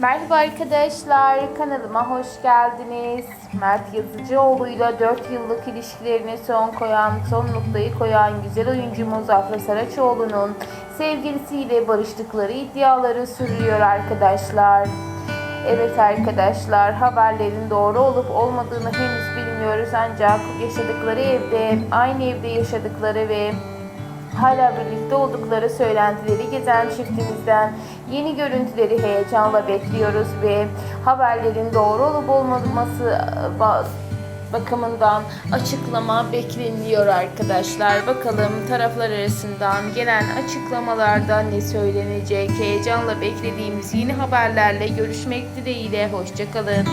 Merhaba arkadaşlar, kanalıma hoş geldiniz. Mert Yazıcıoğlu'yla 4 yıllık ilişkilerine son koyan, son noktayı koyan güzel oyuncumuz Afra Saraçoğlu'nun sevgilisiyle barıştıkları iddiaları sürüyor arkadaşlar. Evet arkadaşlar, haberlerin doğru olup olmadığını henüz bilmiyoruz ancak yaşadıkları evde, aynı evde yaşadıkları ve hala birlikte oldukları söylentileri gezen çiftimizden yeni görüntüleri heyecanla bekliyoruz ve haberlerin doğru olup olmaması e, ba- bakımından açıklama bekleniyor arkadaşlar. Bakalım taraflar arasından gelen açıklamalarda ne söylenecek? Heyecanla beklediğimiz yeni haberlerle görüşmek dileğiyle. Hoşçakalın.